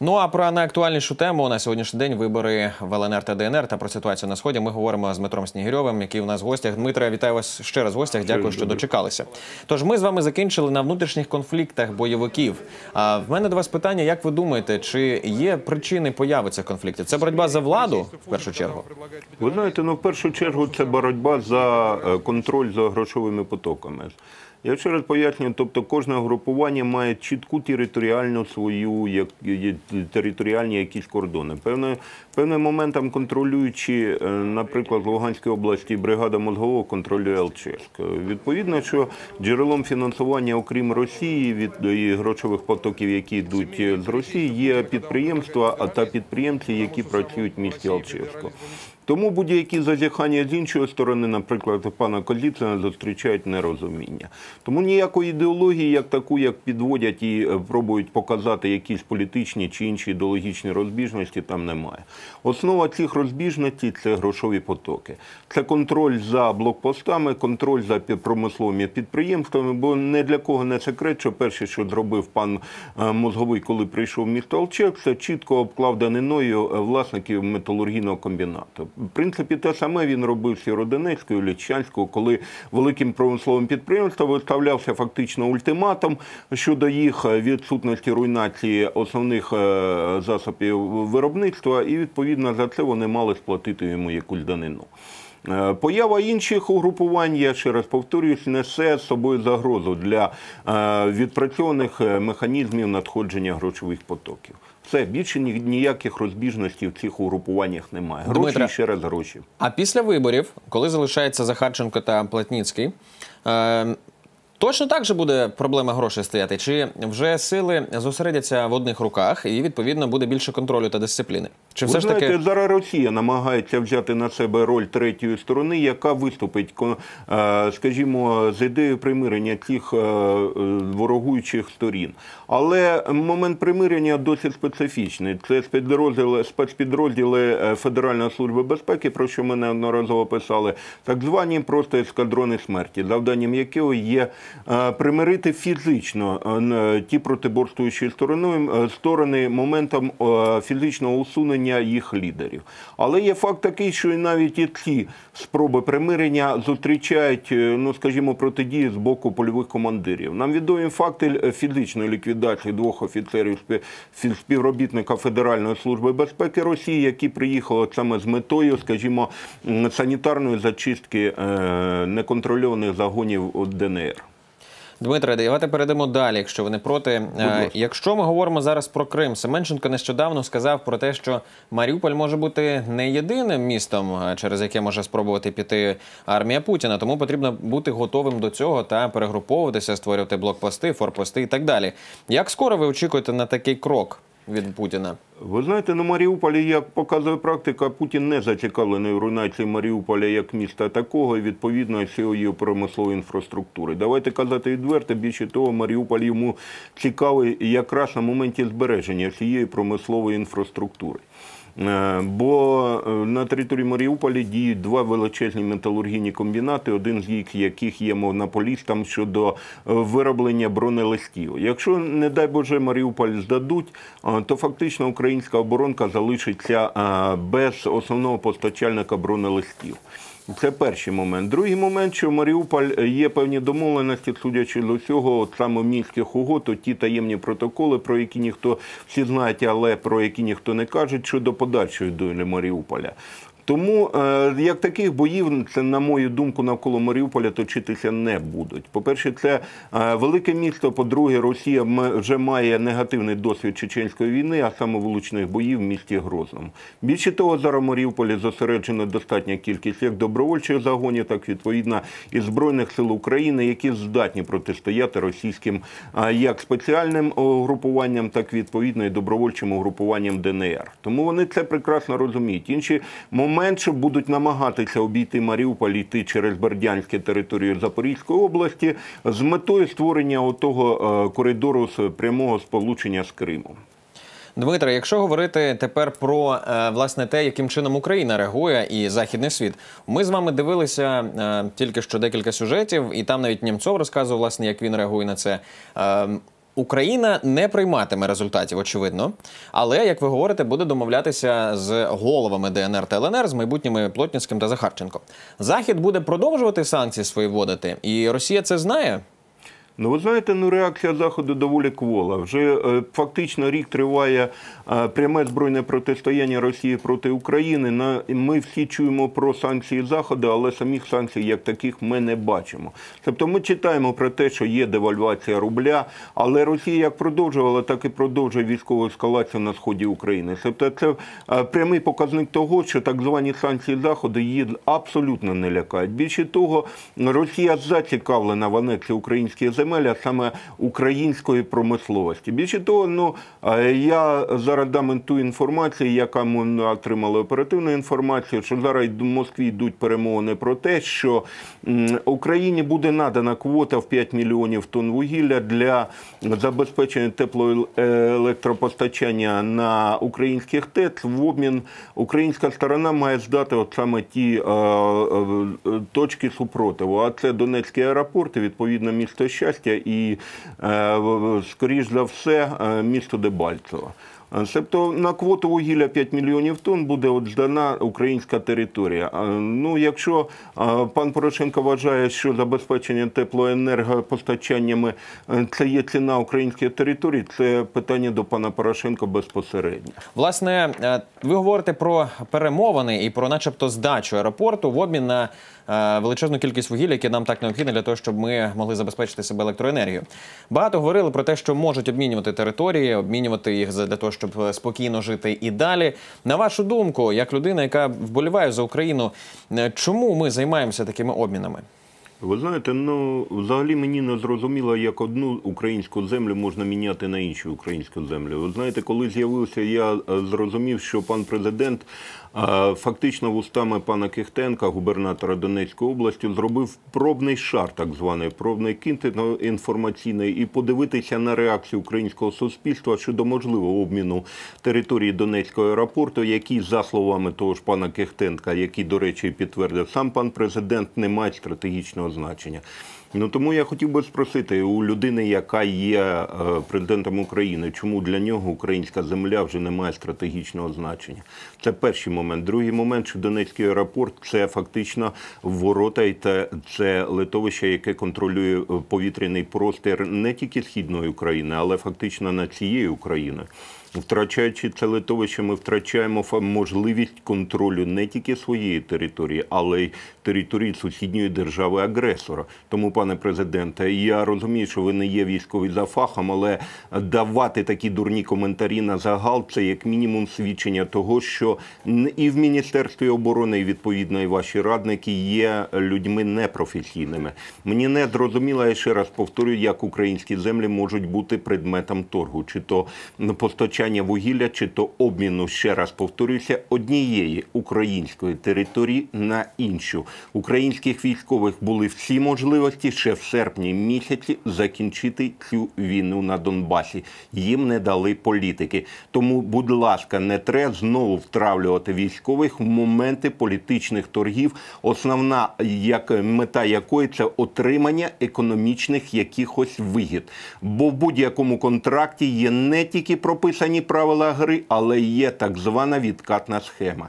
Ну а про найактуальнішу тему на сьогоднішній день вибори в ЛНР та ДНР та про ситуацію на сході. Ми говоримо з Дмитром Снігирьовим, який у нас в гостях. Дмитре, вітаю вас ще раз в гостях. Дякую, що дочекалися. Тож ми з вами закінчили на внутрішніх конфліктах бойовиків. А в мене до вас питання: як ви думаєте, чи є причини появи цих конфліктів? Це боротьба за владу в першу чергу? Ви знаєте, ну в першу чергу це боротьба за е, контроль за грошовими потоками. Я ще раз пояснюю, тобто кожне групування має чітку територіальну свою як територіальні якісь кордони. Певне, певним моментом контролюючи, е, наприклад, в Луганській області бригада мозгового контролює Алчевськ. Відповідно, що джерелом фінансування, окрім Росії, від і грошових потоків, які йдуть е, з Росії, є підприємства, а та підприємці, які працюють в місті Алчевську. Тому будь-які зазіхання з іншої сторони, наприклад, пана Козіцина, зустрічають нерозуміння. Тому ніякої ідеології, як таку, як підводять і е, пробують показати якісь політичні чи інші ідеологічні розбіжності, там немає. Основа цих розбіжностей це грошові потоки. Це контроль за блокпостами, контроль за промисловими підприємствами, бо не для кого не секрет, що перше, що зробив пан е, Мозговий, коли прийшов в місто Алчевськ, це чітко обклав даниною е, власників металургійного комбінату. В принципі, те саме він робив в Сєродонецьку, Лічанську, коли великим промисловим підприємствам виставлявся фактично ультиматум щодо їх відсутності руйнації основних е, засобів виробництва, і відповідно за це вони мали сплатити йому якусь данину. Е, Поява інших угрупувань, я ще раз повторююсь, несе з собою загрозу для е, відпрацьованих механізмів надходження грошових потоків. Все більше ніяких розбіжностей в цих угрупуваннях немає. Гроші Дмитра, ще раз гроші. А після виборів, коли залишається Захарченко та Платніцький, е, точно так же буде проблема грошей стояти? Чи вже сили зосередяться в одних руках і відповідно буде більше контролю та дисципліни? Чи все Ви ж знаєте, таки зараз Росія намагається взяти на себе роль третьої сторони, яка виступить, е, скажімо, з ідеєю примирення цих е, ворогуючих сторін. Але момент примирення досить специфічний. Це спецпідрозділи, спецпідрозділи Федеральної служби безпеки, про що ми неодноразово писали, так звані просто ескадрони смерті, завданням якого є примирити фізично е, ті протиборствуючі сторони, е, сторони моментом е, фізичного усунення їх лідерів. Але є факт такий, що і навіть і ці спроби примирення зустрічають, е, ну скажімо, протидії з боку польових командирів. Нам відомі факти е, фізичної ліквідації двох офіцерів співробітника Федеральної служби безпеки Росії, які приїхали саме з метою, скажімо, санітарної зачистки е, неконтрольованих загонів ДНР. Дмитре, давайте перейдемо далі, якщо ви не проти. Е. Якщо ми говоримо зараз про Крим, Семенченко нещодавно сказав про те, що Маріуполь може бути не єдиним містом, е, через яке може спробувати піти армія Путіна. Тому потрібно бути готовим до цього та перегруповуватися, створювати блокпости, форпости і так далі. Як скоро ви очікуєте на такий крок від Путіна? Ви знаєте, на Маріуполі, як показує практика, Путін не зацікавлений в руйнації Маріуполя як міста такого і відповідно всієї промислової інфраструктури. Давайте казати відверто, більше того, Маріуполь йому цікавий якраз на моменті збереження всієї промислової інфраструктури. Е, Бо е, на території Маріуполя діють два величезні металургійні комбінати, один з яких є монополістом щодо е, вироблення бронелистів. Якщо, не дай Боже, Маріуполь здадуть, то фактично українська оборонка залишиться без основного постачальника бронелистів. Це перший момент. Другий момент, що Маріуполь е, є певні домовленості, судячи з усього, от саме мінських угод, от ті таємні протоколи, про які ніхто всі знають, але про які ніхто не каже, щодо подальшої долі Маріуполя. Тому е, як таких боїв, це на мою думку, навколо Маріуполя точитися не будуть. По-перше, це е, велике місто. По-друге, Росія вже має негативний досвід чеченської війни, а саме вуличних боїв в місті Грозному. Більше того, зараз в Маріуполі зосереджена достатня кількість як добровольчих загонів, так відповідно і збройних сил України, які здатні протистояти російським як спеціальним угрупуванням, так відповідно і добровольчим угрупуванням ДНР. Тому вони це прекрасно розуміють. Інші моменти будуть намагатися обійти Маріуполь йти через Бердянське територію Запорізької області з метою створення отого е, коридору з прямого сполучення з Кримом. Дмитре, якщо говорити тепер про е, власне те, яким чином Україна реагує і західний світ, ми з вами дивилися е, тільки що декілька сюжетів, і там навіть Німцов розказував, власне, як він реагує на це. Україна не прийматиме результатів, очевидно. Але, як ви говорите, буде домовлятися з головами ДНР та ЛНР, з майбутніми Плотніцьким та Захарченко. Захід буде продовжувати санкції свої вводити, і Росія це знає. Ну, ви знаєте, ну реакція Заходу доволі квола. Вже е, фактично рік триває е, пряме збройне протистояння Росії проти України. На, ми всі чуємо про санкції Заходу, але самих санкцій як таких ми не бачимо. Тобто ми читаємо про те, що є девальвація рубля, але Росія як продовжувала, так і продовжує військову ескалацію на сході України. Тобто це е, прямий показник того, що так звані санкції Заходу її абсолютно не лякають. Більше того, Росія зацікавлена в анексії українських земель, а саме української промисловості. Більше того, ну е, я зараз дам ту інформацію, яка ми отримали оперативну інформацію, що зараз в Москві йдуть перемовини про те, що Україні буде надана квота в 5 мільйонів тонн вугілля для забезпечення теплоелектропостачання на українських ТЕЦ. В обмін українська сторона має здати от саме ті е, е, точки супротиву. А це Донецький аеропорт, і відповідно місто щастя, і е, скоріш за все е, місто Дебальцево. Е, Тобто на квоту вугілля 5 мільйонів тонн буде от здана українська територія. Ну, якщо пан Порошенко вважає, що забезпечення теплоенергопостачаннями це є ціна української території, це питання до пана Порошенка безпосередньо. Власне, ви говорите про перемовини і про, начебто, здачу аеропорту в обмін на величезну кількість вугілля, яке нам так необхідне для того, щоб ми могли забезпечити себе електроенергією. Багато говорили про те, що можуть обмінювати території, обмінювати їх для того, щоб е, спокійно жити і далі. На вашу думку, як людина, яка вболіває за Україну, е, чому ми займаємося такими обмінами? Ви знаєте, ну взагалі мені не зрозуміло, як одну українську землю можна міняти на іншу українську землю. Ви знаєте, коли з'явився, я е, зрозумів, що пан президент е, фактично вустами пана Кихтенка, губернатора Донецької області, зробив пробний шар, так званий пробний кінт інформаційний, і подивитися на реакцію українського суспільства щодо можливого обміну території Донецького аеропорту, який, за словами того ж пана Кихтенка, який, до речі, підтвердив сам пан президент, не мають стратегічного значення. Ну тому я хотів би спросити у людини, яка є е, президентом України, чому для нього українська земля вже не має стратегічного значення. Це перший момент. Другий момент, що Донецький аеропорт це фактично ворота, і це литовище, яке контролює е, повітряний простір не тільки східної України, але фактично над цією Україною. Втрачаючи це литовище, ми втрачаємо можливість контролю не тільки своєї території, але й території сусідньої держави-агресора. Тому, пане президенте, я розумію, що ви не є військовий за фахом, але давати такі дурні коментарі на загал це як мінімум свідчення того, що і в Міністерстві оборони, і відповідно і ваші радники є людьми непрофесійними. Мені не зрозуміло, я ще раз повторюю, як українські землі можуть бути предметом торгу, чи то постачання вугілля, чи то обміну, ще раз повторююся, однієї української території на іншу. Українських військових були всі можливості ще в серпні місяці закінчити цю війну на Донбасі. Їм не дали політики. Тому, будь ласка, не треба знову втравлювати військових в моменти політичних торгів, основна як мета якої це отримання економічних якихось вигід. Бо в будь-якому контракті є не тільки прописані правила гри, але є так звана відкатна схема,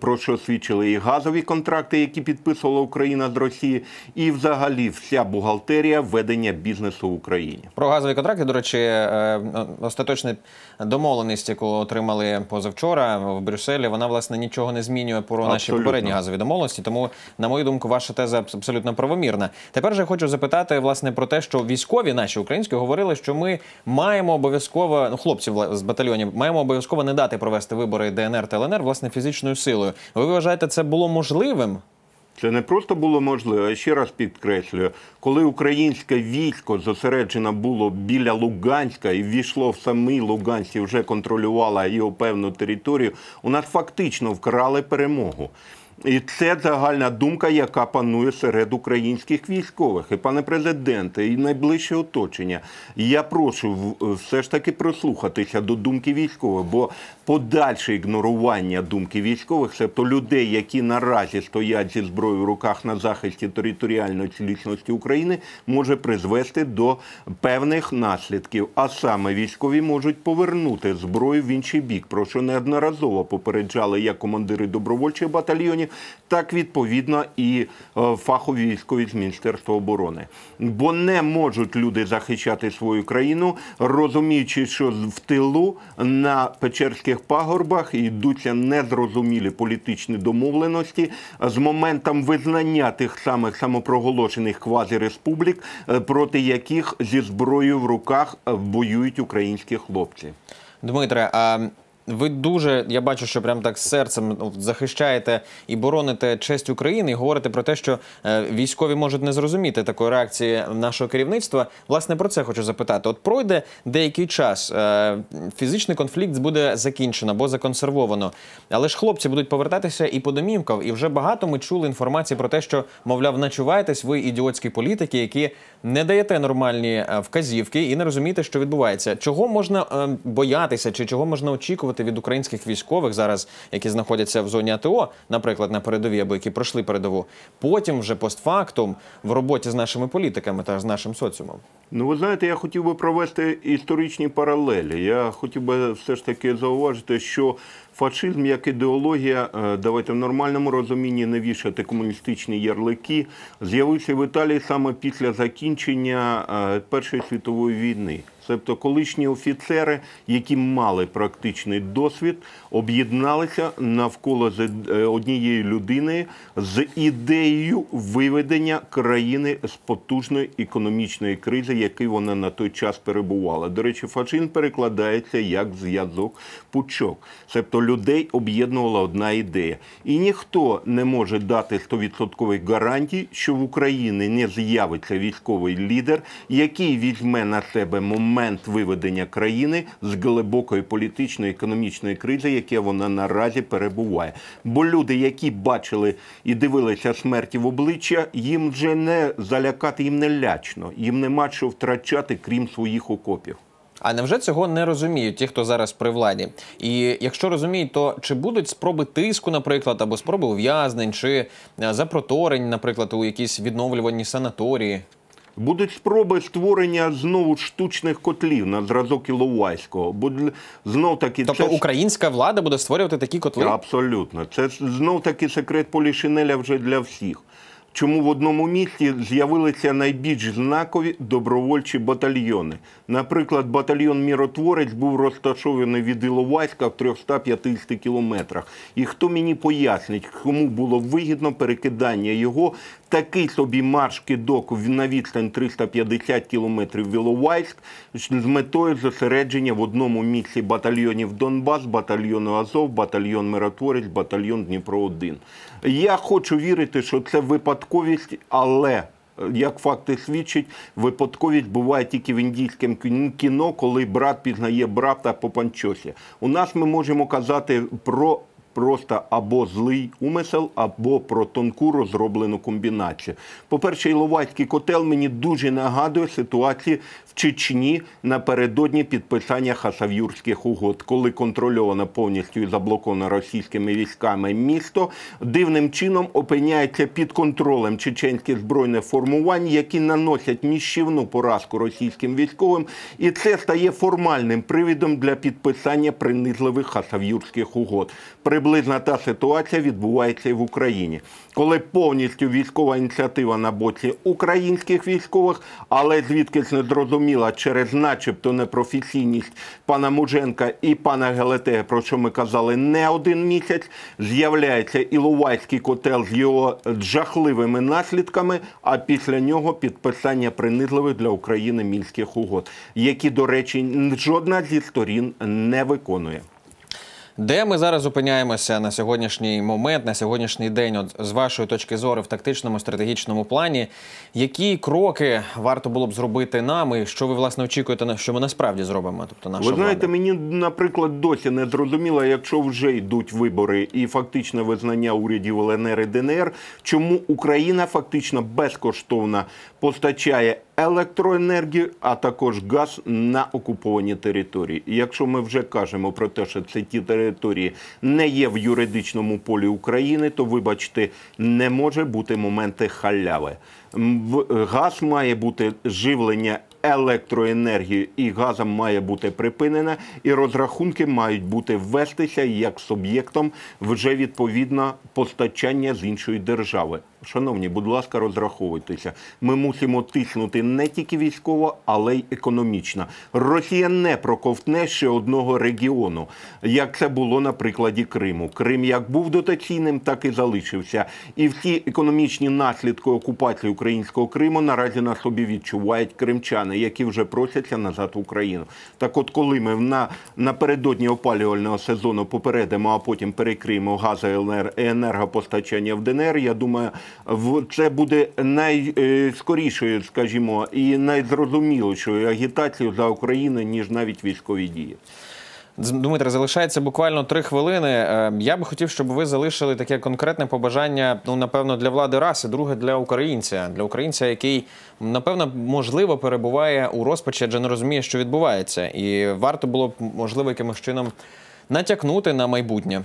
про що свідчили і газові контракти, які підписувала Україна з Росії, і взагалі вся бухгалтерія ведення бізнесу в Україні. Про газові контракти, до речі, е, остаточна домовленість, яку отримали позавчора в Брюсселі, вона власне нічого не змінює про наші Абсолютно. попередні газові домовленості. Тому, на мою думку, ваша теза абсолютно правомірна. Тепер же я хочу запитати власне про те, що військові наші українські говорили, що ми маємо обов'язково ну, хлопці з батальйонів маємо обов'язково не дати провести вибори ДНР та ЛНР власне фізичною силою. Ви вважаєте, це було можливим? Це не просто було можливо, а ще раз підкреслюю, коли українське військо зосереджено було біля Луганська і ввійшло в самий Луганськ і вже контролювало його певну територію, у нас фактично вкрали перемогу. І це загальна думка, яка панує серед українських військових. І пане президенте, і найближче оточення. Я прошу все ж таки прислухатися до думки військових, бо подальше ігнорування думки військових, тобто людей, які наразі стоять зі зброєю в руках на захисті територіальної цілісності України, може призвести до певних наслідків. А саме військові можуть повернути зброю в інший бік, про що неодноразово попереджали як командири добровольчих батальйонів, так відповідно і е, фахові військові з Міністерства оборони. Бо не можуть люди захищати свою країну, розуміючи, що в тилу на Печерських пагорбах йдуться незрозумілі політичні домовленості з моментом визнання тих самих самопроголошених квазіреспублік, е, проти яких зі зброєю в руках е, воюють українські хлопці. Дмитре, а ви дуже, я бачу, що прям так серцем ну, захищаєте і бороните честь України, і говорите про те, що е, військові можуть не зрозуміти такої реакції нашого керівництва. Власне, про це хочу запитати. От пройде деякий час, е, фізичний конфлікт буде закінчено або законсервовано, але ж хлопці будуть повертатися і по домівкам. І вже багато ми чули інформації про те, що мовляв, начуваєтесь ви ідіотські політики, які не даєте нормальні е, вказівки і не розумієте, що відбувається. Чого можна боятися, чи чого можна очікувати від українських військових зараз, які знаходяться в зоні АТО, наприклад, на передовій або які пройшли передову, потім вже постфактум в роботі з нашими політиками та з нашим соціумом. Ну, ви знаєте, я хотів би провести історичні паралелі. Я хотів би все ж таки зауважити, що фашизм як ідеологія, е, давайте в нормальному розумінні не вішати комуністичні ярлики, з'явився в Італії саме після закінчення е, Першої світової війни. Тобто колишні офіцери, які мали практичний досвід, об'єдналися навколо е, однієї людини з ідеєю виведення країни з потужної економічної кризи, в якій вона на той час перебувала. До речі, фашизм перекладається як зв'язок пучок. Тобто людей об'єднувала одна ідея. І ніхто не може дати 100% гарантій, що в Україні не з'явиться військовий лідер, який візьме на себе момент виведення країни з глибокої політичної економічної кризи, яке вона наразі перебуває. Бо люди, які бачили і дивилися смерті в обличчя, їм вже не залякати, їм не лячно, їм нема що втрачати, крім своїх окопів. А невже цього не розуміють ті, хто зараз при владі? І якщо розуміють, то чи будуть спроби тиску, наприклад, або спроби ув'язнень, чи е, запроторень, наприклад, у якісь відновлювані санаторії? Будуть спроби створення знову штучних котлів на зразок Іловайського. Бо знов таки Тобто це українська влада буде створювати такі котли? Абсолютно. Це знов таки секрет Полішинеля вже для всіх. Чому в одному місті з'явилися найбільш знакові добровольчі батальйони? Наприклад, батальйон Міротворець був розташований від Іловайська в 350 кілометрах. І хто мені пояснить, кому було вигідно перекидання його такий собі марш-кидок на відстань 350 кілометрів в Іловайськ з метою зосередження в одному місці батальйонів Донбас, батальйону Азов, батальйон Миротворець, батальйон Дніпро-1. Я хочу вірити, що це випадковість, але е, як факти свідчать, випадковість буває тільки в індійському кін- кіно, коли брат пізнає брата по панчосі. У нас ми можемо казати про просто або злий умисел, або про тонку розроблену комбінацію. По-перше, Іловайський котел мені дуже нагадує ситуацію в Чечні напередодні підписання хасавюрських угод, коли контрольоване повністю і заблоковане російськими військами місто дивним чином опиняється під контролем чеченських збройних формувань, які наносять ніщівну поразку російським військовим, і це стає формальним привідом для підписання принизливих хасавюрських угод. Приблизна та ситуація відбувається і в Україні, коли повністю військова ініціатива на боці українських військових, але звідкись не зрозуміла через начебто непрофесійність пана Муженка і пана Гелетея, про що ми казали не один місяць, з'являється Іловайський котел з його жахливими наслідками, а після нього підписання принизливих для України мінських угод, які, до речі, жодна зі сторін не виконує. Де ми зараз опиняємося на сьогоднішній момент, на сьогоднішній день, от з вашої точки зору, в тактичному стратегічному плані, які кроки варто було б зробити нам, і що ви власне очікуєте, що ми насправді зробимо? Тобто наша Ви знаєте, влада? мені, наприклад, досі не зрозуміло, якщо вже йдуть вибори і фактичне визнання урядів ЛНР і ДНР, чому Україна фактично безкоштовно постачає електроенергію, а також газ на окуповані території. І якщо ми вже кажемо про те, що це ті території не є в юридичному полі України, то вибачте, не може бути моменти халяви. В- Газ має бути живлення електроенергією і газом має бути припинена, і розрахунки мають бути ввестися як суб'єктом вже відповідно постачання з іншої держави. Шановні, будь ласка, розраховуйтеся. Ми мусимо тиснути не тільки військово, але й економічно. Росія не проковтне ще одного регіону, як це було на прикладі Криму. Крим як був дотаційним, так і залишився. І всі економічні наслідки окупації українського Криму наразі на собі відчувають кримчани, які вже просяться назад в Україну. Так, от, коли ми на напередодні опалювального сезону попередимо, а потім перекриємо газо і енергопостачання в ДНР, я думаю, це буде найскорішою, скажімо, і найзрозумілішою агітацією за Україну, ніж навіть військові дії. Дмитре, залишається буквально три хвилини. Е, Я би хотів, щоб ви залишили таке конкретне побажання. Ну, напевно, для влади раз, і друге для українця, для українця, який напевно можливо перебуває у розпачі, адже не розуміє, що відбувається, і варто було б можливо якимось чином натякнути на майбутнє.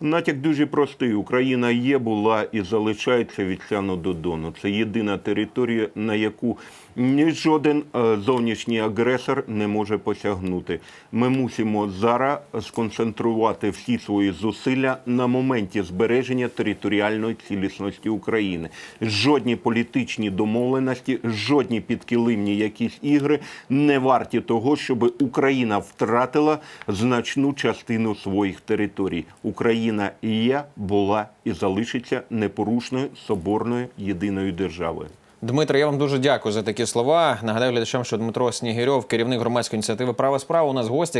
Натяк дуже простий. Україна є, була і залишається від Сяну до Дону. Це єдина територія, на яку ні жоден е, зовнішній агресор не може посягнути. Ми мусимо зараз сконцентрувати всі свої зусилля на моменті збереження територіальної цілісності України. Жодні політичні домовленості, жодні підкилимні якісь ігри не варті того, щоб Україна втратила значну частину своїх територій. Україна є, була і залишиться непорушною соборною єдиною державою. Дмитро, я вам дуже дякую за такі слова. Нагадаю глядачам, що Дмитро Снігирьов, керівник громадської ініціативи Права справа, у нас гості.